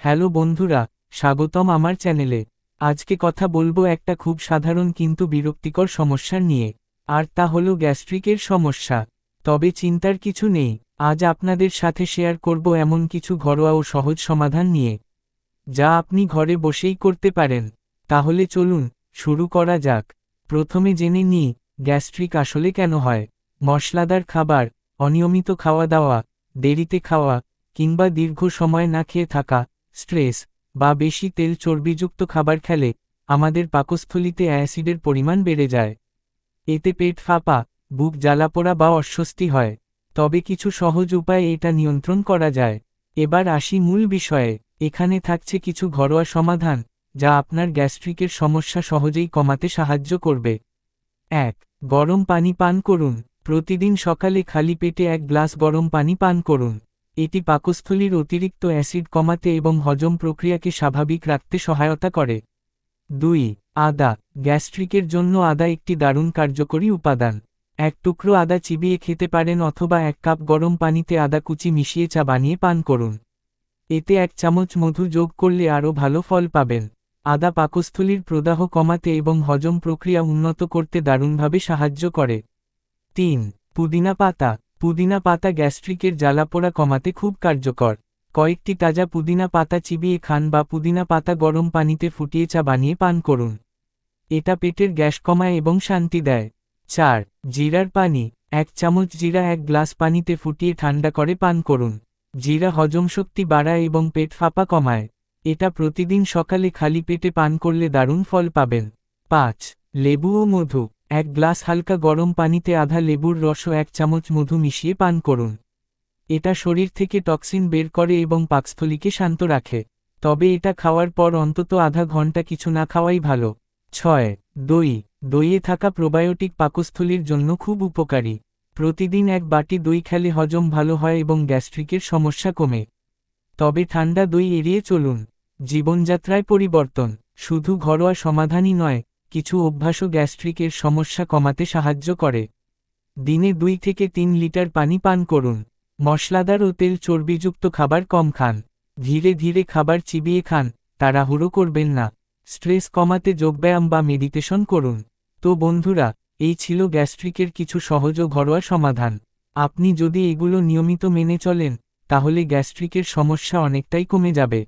Hello বন্ধুরা, স্বাগতম আমার চ্যানেলে। আজকে কথা বলব একটা খুব সাধারণ কিন্তু বিরক্তিকর সমস্যা নিয়ে। আর তা হলো গ্যাস্ট্রিকের সমস্যা। তবে চিন্তার কিছু নেই, আজ আপনাদের সাথে শেয়ার করব এমন কিছু ঘরোয়া ও সহজ সমাধান নিয়ে। যা আপনি ঘরে বসেই করতে পারেন। তাহলে চলুন, শুরু করা যাক। প্রথমে জেনে নিই গ্যাস্ট্রিক আসলে কেন হয়। মশলাদার খাবার, অনিয়মিত খাওয়া দাওয়া, দেরিতে খাওয়া, কিংবা দীর্ঘ সময় না খেয়ে থাকা স্ট্রেস বা বেশি তেল চর্বিযুক্ত খাবার খেলে আমাদের পাকস্থলিতে অ্যাসিডের পরিমাণ বেড়ে যায়। এতে পেট ফাঁপা, বুক জ্বালাপোড়া বা অস্বস্তি হয়। তবে কিছু সহজ উপায়ে এটা নিয়ন্ত্রণ করা যায়। এবার আসি মূল বিষয়ে। এখানে থাকছে কিছু ঘরোয়া সমাধান, যা আপনার গ্যাস্ট্রিকের সমস্যা সহজেই কমাতে সাহায্য করবে। এক, গরম পানি পান করুন। প্রতিদিন সকালে খালি পেটে এক গ্লাস গরম পানি পান করুন। এটি পাকস্থলীর অতিরিক্ত অ্যাসিড কমাতে এবং হজম প্রক্রিয়াকে স্বাভাবিক রাখতে সহায়তা করে। দুই, আদা, গ্যাস্ট্রিকের জন্য আদা একটি দারুণ কার্যকরী উপাদান। এক টুকরো আদা চিবিয়ে খেতে পারেন অথবা এক কাপ গরম পানিতে আদা কুচি মিশিয়ে চা বানিয়ে পান করুন। এতে এক চামচ মধু যোগ করলে আরও ভালো ফল পাবেন। আদা পাকস্থলীর প্রদাহ কমাতে এবং হজম প্রক্রিয়া উন্নত করতে দারুণভাবে সাহায্য করে। তিন, পুদিনা পাতা। পুদিনা পাতা গ্যাস্ট্রিকের জ্বালাপোড়া কমাতে খুব কার্যকর। কয়েকটি তাজা পুদিনা পাতা চিবিয়ে খান বা পুদিনা পাতা গরম পানিতে ফুটিয়ে চা বানিয়ে পান করুন। এটা পেটের গ্যাস কমায় এবং শান্তি দেয়। চার, জিরার পানি। এক চামচ জিরা এক গ্লাস পানিতে ফুটিয়ে ঠান্ডা করে পান করুন। জিরা হজম শক্তি বাড়ায় এবং পেট ফাঁপা কমায়। এটা প্রতিদিন সকালে খালি পেটে পান করলে দারুণ ফল পাবেন। পাঁচ, লেবু ও মধু। এক গ্লাস হালকা গরম পানিতে আধা লেবুর রস ও এক চামচ মধু মিশিয়ে পান করুন। এটা শরীর থেকে টক্সিন বের করে এবং পাকস্থলীকে শান্ত রাখে। তবে এটা খাওয়ার পর অন্তত আধা ঘণ্টা কিছু না খাওয়াই ভালো। ছয়, দই। দইয়ে থাকা প্রোবায়োটিক পাকস্থলীর জন্য খুব উপকারী। প্রতিদিন এক বাটি দই খেলে হজম ভালো হয় এবং গ্যাস্ট্রিকের সমস্যা কমে। তবে ঠান্ডা দই এড়িয়ে চলুন। জীবনযাত্রায় পরিবর্তন। শুধু ঘরোয়া সমাধানই নয় কিছু অভ্যাসও গ্যাস্ট্রিকের সমস্যা কমাতে সাহায্য করে। দিনে দুই থেকে তিন লিটার পানি পান করুন। মশলাদার ও তেল চর্বিযুক্ত খাবার কম খান। ধীরে ধীরে খাবার চিবিয়ে খান, তাড়াহুড়ো করবেন না। স্ট্রেস কমাতে যোগব্যায়াম বা মেডিটেশন করুন। তো বন্ধুরা, এই ছিল গ্যাস্ট্রিকের কিছু সহজ ঘরোয়া সমাধান। আপনি যদি এগুলো নিয়মিত মেনে চলেন, তাহলে গ্যাস্ট্রিকের সমস্যা অনেকটাই কমে যাবে।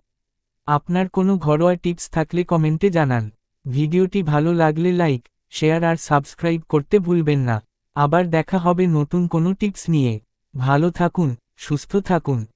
আপনার কোনো ঘরোয়া টিপস থাকলে কমেন্টে জানান। ভিডিওটি ভালো লাগলে লাইক, শেয়ার আর সাবস্ক্রাইব করতে ভুলবেন না। আবার দেখা হবে নতুন কোনো টিপস নিয়ে। ভালো থাকুন, সুস্থ থাকুন।